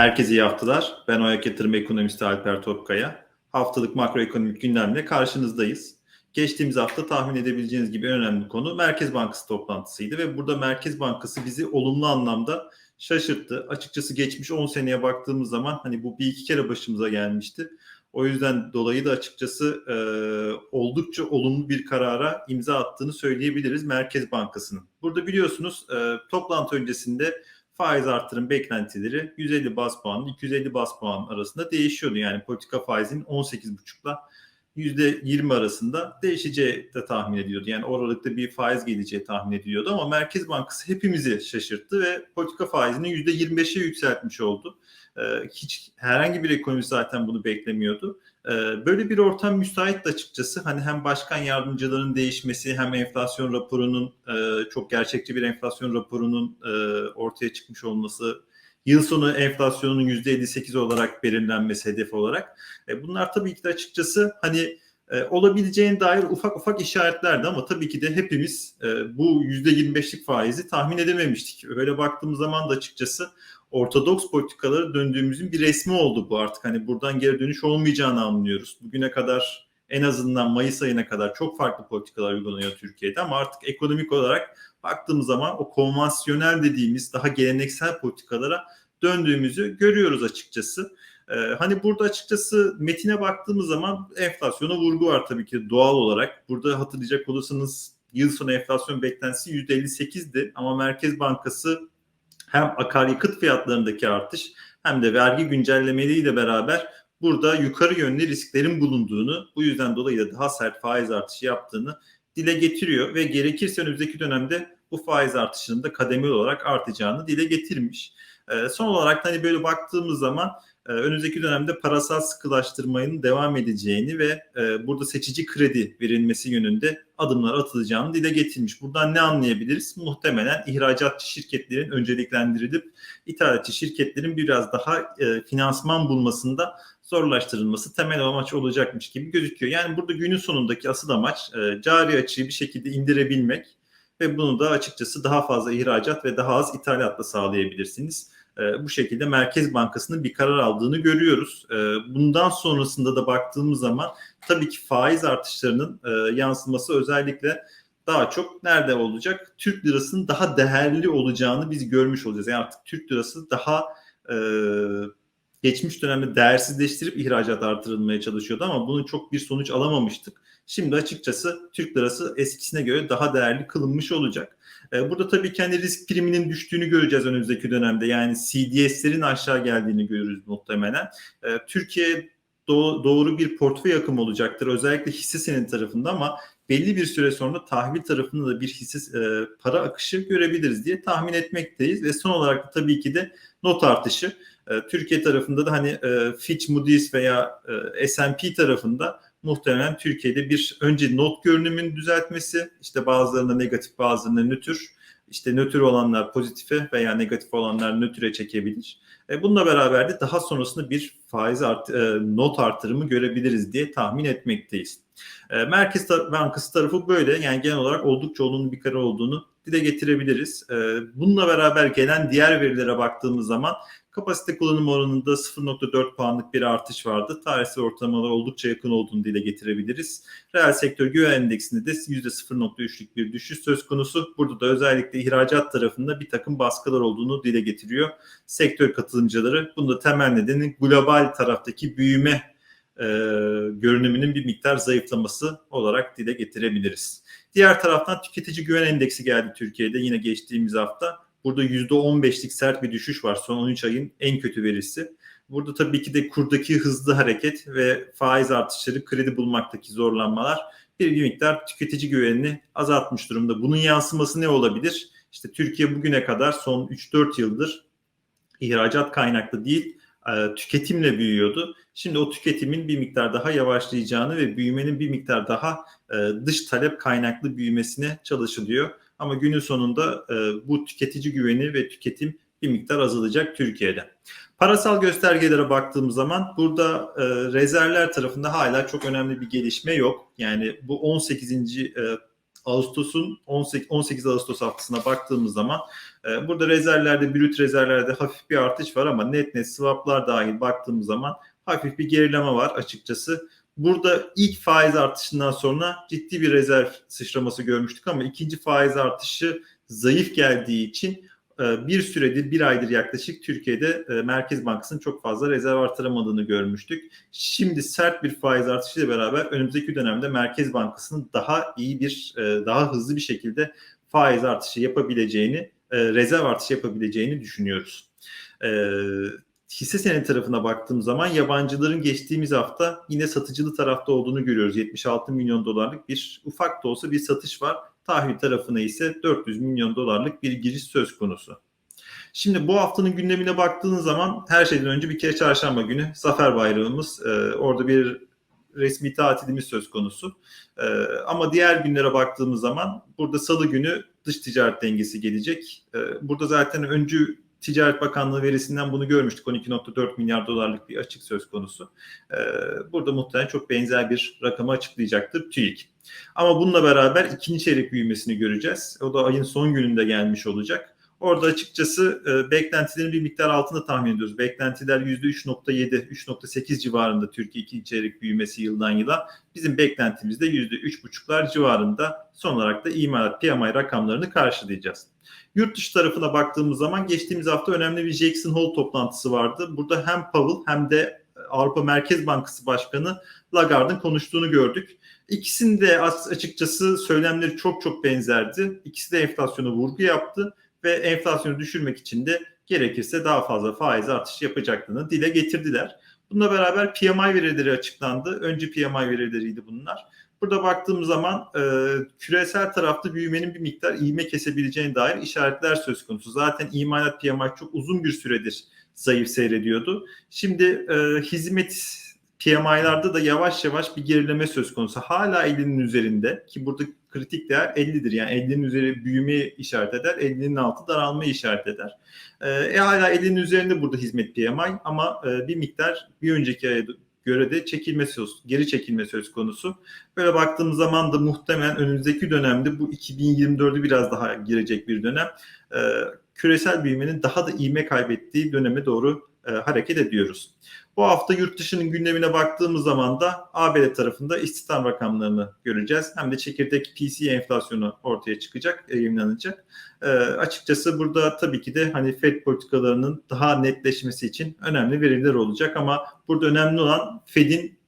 Herkese iyi haftalar. Ben Oyak Yatırım Ekonomisti Alper Topkaya. Haftalık makroekonomik gündemle karşınızdayız. Geçtiğimiz hafta tahmin edebileceğiniz gibi en önemli konu Merkez Bankası toplantısıydı ve burada Merkez Bankası bizi olumlu anlamda şaşırttı. Açıkçası geçmiş 10 seneye baktığımız zaman hani bu bir iki kere başımıza gelmişti. O yüzden dolayı da açıkçası e, oldukça olumlu bir karara imza attığını söyleyebiliriz Merkez Bankası'nın. Burada biliyorsunuz e, toplantı öncesinde faiz artırım beklentileri 150 bas puan 250 bas puan arasında değişiyordu. Yani politika faizin 18,5'la %20 arasında değişeceği de tahmin ediyordu. Yani oralıkta bir faiz geleceği tahmin ediliyordu ama Merkez Bankası hepimizi şaşırttı ve politika faizini %25'e yükseltmiş oldu. Ee, hiç herhangi bir ekonomi zaten bunu beklemiyordu. Ee, böyle bir ortam müsait açıkçası. Hani hem başkan yardımcılarının değişmesi hem enflasyon raporunun e, çok gerçekçi bir enflasyon raporunun e, ortaya çıkmış olması Yıl sonu enflasyonun %58 olarak belirlenmesi hedef olarak. E, bunlar tabii ki de açıkçası hani e, olabileceğine dair ufak ufak işaretlerdi ama tabii ki de hepimiz e, bu %25'lik faizi tahmin edememiştik. Öyle baktığımız zaman da açıkçası ortodoks politikalara döndüğümüzün bir resmi oldu bu artık. Hani buradan geri dönüş olmayacağını anlıyoruz. Bugüne kadar en azından Mayıs ayına kadar çok farklı politikalar uygulanıyor Türkiye'de ama artık ekonomik olarak baktığımız zaman o konvansiyonel dediğimiz daha geleneksel politikalara döndüğümüzü görüyoruz açıkçası. Ee, hani burada açıkçası metine baktığımız zaman enflasyona vurgu var tabii ki doğal olarak. Burada hatırlayacak olursanız yıl sonu enflasyon beklentisi %58'di ama Merkez Bankası hem akaryakıt fiyatlarındaki artış hem de vergi güncellemeleriyle beraber burada yukarı yönlü risklerin bulunduğunu bu yüzden dolayı da daha sert faiz artışı yaptığını dile getiriyor ve gerekirse önümüzdeki dönemde bu faiz artışının da kademeli olarak artacağını dile getirmiş. E, son olarak hani böyle baktığımız zaman e, önümüzdeki dönemde parasal sıkılaştırmanın devam edeceğini ve e, burada seçici kredi verilmesi yönünde adımlar atılacağını dile getirmiş. Buradan ne anlayabiliriz? Muhtemelen ihracatçı şirketlerin önceliklendirilip ithalatçı şirketlerin biraz daha e, finansman bulmasında zorlaştırılması temel amaç olacakmış gibi gözüküyor. Yani burada günün sonundaki asıl amaç cari açığı bir şekilde indirebilmek ve bunu da açıkçası daha fazla ihracat ve daha az ithalatla sağlayabilirsiniz. E, bu şekilde Merkez Bankası'nın bir karar aldığını görüyoruz. E, bundan sonrasında da baktığımız zaman tabii ki faiz artışlarının e, yansıması özellikle daha çok nerede olacak? Türk lirasının daha değerli olacağını biz görmüş olacağız. Yani artık Türk lirası daha e, geçmiş dönemde değersizleştirip ihracat artırılmaya çalışıyordu ama bunun çok bir sonuç alamamıştık. Şimdi açıkçası Türk lirası eskisine göre daha değerli kılınmış olacak. Ee, burada tabii kendi hani risk priminin düştüğünü göreceğiz önümüzdeki dönemde. Yani CDS'lerin aşağı geldiğini görürüz muhtemelen. Ee, Türkiye doğru bir portföy akımı olacaktır. Özellikle hisse senin tarafında ama belli bir süre sonra tahvil tarafında da bir hisse e, para akışı görebiliriz diye tahmin etmekteyiz. Ve son olarak da tabii ki de not artışı. E, Türkiye tarafında da hani e, Fitch, Moody's veya e, S&P tarafında muhtemelen Türkiye'de bir önce not görünümünün düzeltmesi, işte bazılarında negatif bazılarında nötr, işte nötr olanlar pozitife veya negatif olanlar nötre çekebilir. E, bununla beraber de daha sonrasında bir faiz art, e, not artırımı görebiliriz diye tahmin etmekteyiz. E, Merkez Bankası tarafı böyle yani genel olarak oldukça olumlu bir karar olduğunu dile getirebiliriz. E, bununla beraber gelen diğer verilere baktığımız zaman Kapasite kullanım oranında 0.4 puanlık bir artış vardı. Tarihsel ortalamalar oldukça yakın olduğunu dile getirebiliriz. Reel sektör güven endeksinde de %0.3'lük bir düşüş söz konusu. Burada da özellikle ihracat tarafında bir takım baskılar olduğunu dile getiriyor. Sektör katılımcıları. Bunda temel nedeni global taraftaki büyüme e, görünümünün bir miktar zayıflaması olarak dile getirebiliriz. Diğer taraftan tüketici güven endeksi geldi Türkiye'de yine geçtiğimiz hafta. Burada %15'lik sert bir düşüş var son 13 ayın en kötü verisi. Burada tabii ki de kurdaki hızlı hareket ve faiz artışları, kredi bulmaktaki zorlanmalar bir, miktar tüketici güvenini azaltmış durumda. Bunun yansıması ne olabilir? İşte Türkiye bugüne kadar son 3-4 yıldır ihracat kaynaklı değil, tüketimle büyüyordu. Şimdi o tüketimin bir miktar daha yavaşlayacağını ve büyümenin bir miktar daha e, dış talep kaynaklı büyümesine çalışılıyor. Ama günün sonunda e, bu tüketici güveni ve tüketim bir miktar azalacak Türkiye'de. Parasal göstergelere baktığımız zaman burada e, rezervler tarafında hala çok önemli bir gelişme yok. Yani bu 18. E, Ağustos'un 18, 18 Ağustos haftasına baktığımız zaman e, burada rezervlerde, brüt rezervlerde hafif bir artış var ama net net swaplar dahil baktığımız zaman hafif bir gerileme var açıkçası. Burada ilk faiz artışından sonra ciddi bir rezerv sıçraması görmüştük ama ikinci faiz artışı zayıf geldiği için bir süredir, bir aydır yaklaşık Türkiye'de e, Merkez Bankası'nın çok fazla rezerv artıramadığını görmüştük. Şimdi sert bir faiz artışıyla beraber önümüzdeki dönemde Merkez Bankası'nın daha iyi bir, e, daha hızlı bir şekilde faiz artışı yapabileceğini, rezerv artışı yapabileceğini düşünüyoruz. Hisse senedi tarafına baktığım zaman yabancıların geçtiğimiz hafta yine satıcılı tarafta olduğunu görüyoruz. 76 milyon dolarlık bir ufak da olsa bir satış var tahvil tarafına ise 400 milyon dolarlık bir giriş söz konusu. Şimdi bu haftanın gündemine baktığınız zaman her şeyden önce bir kere çarşamba günü Zafer Bayramımız. E, orada bir resmi tatilimiz söz konusu. E, ama diğer günlere baktığımız zaman burada salı günü dış ticaret dengesi gelecek. E, burada zaten öncü Ticaret Bakanlığı verisinden bunu görmüştük. 12.4 milyar dolarlık bir açık söz konusu. Ee, burada muhtemelen çok benzer bir rakamı açıklayacaktır TÜİK. Ama bununla beraber ikinci çeyrek büyümesini göreceğiz. O da ayın son gününde gelmiş olacak. Orada açıkçası e, beklentilerin bir miktar altında tahmin ediyoruz. Beklentiler %3.7, 3.8 civarında Türkiye ikinci çeyrek büyümesi yıldan yıla. Bizim beklentimizde %3.5'lar civarında. Son olarak da imalat PMI rakamlarını karşılayacağız. Yurt dışı tarafına baktığımız zaman geçtiğimiz hafta önemli bir Jackson Hole toplantısı vardı. Burada hem Powell hem de Avrupa Merkez Bankası Başkanı Lagarde'ın konuştuğunu gördük. İkisinin de açıkçası söylemleri çok çok benzerdi. İkisi de enflasyona vurgu yaptı ve enflasyonu düşürmek için de gerekirse daha fazla faiz artışı yapacaklarını dile getirdiler. Bununla beraber PMI verileri açıklandı. Önce PMI verileriydi bunlar. Burada baktığım zaman e, küresel tarafta büyümenin bir miktar iğme kesebileceğine dair işaretler söz konusu. Zaten imalat PMI çok uzun bir süredir zayıf seyrediyordu. Şimdi e, hizmet PMI'larda da yavaş yavaş bir gerileme söz konusu. Hala 50'nin üzerinde ki burada kritik değer 50'dir. Yani 50'nin üzeri büyümeyi işaret eder, 50'nin altı daralmayı işaret eder. E, e hala 50'nin üzerinde burada hizmet PMI ama e, bir miktar bir önceki aya göre de çekilme söz, geri çekilme söz konusu. Böyle baktığımız zaman da muhtemelen önümüzdeki dönemde bu 2024'ü biraz daha girecek bir dönem. E, küresel büyümenin daha da ivme kaybettiği döneme doğru e, hareket ediyoruz. Bu hafta yurt dışının gündemine baktığımız zaman da ABD tarafında istihdam rakamlarını göreceğiz. Hem de çekirdek PC enflasyonu ortaya çıkacak, yayınlanacak. E, açıkçası burada tabii ki de hani Fed politikalarının daha netleşmesi için önemli veriler olacak ama burada önemli olan Fed'in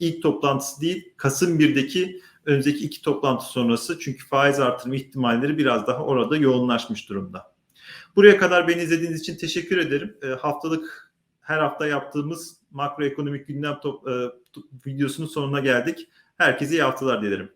ilk toplantısı değil, Kasım 1'deki önümüzdeki iki toplantı sonrası çünkü faiz artırma ihtimalleri biraz daha orada yoğunlaşmış durumda. Buraya kadar beni izlediğiniz için teşekkür ederim. E, haftalık her hafta yaptığımız makroekonomik gündem top, e, videosunun sonuna geldik. Herkese iyi haftalar dilerim.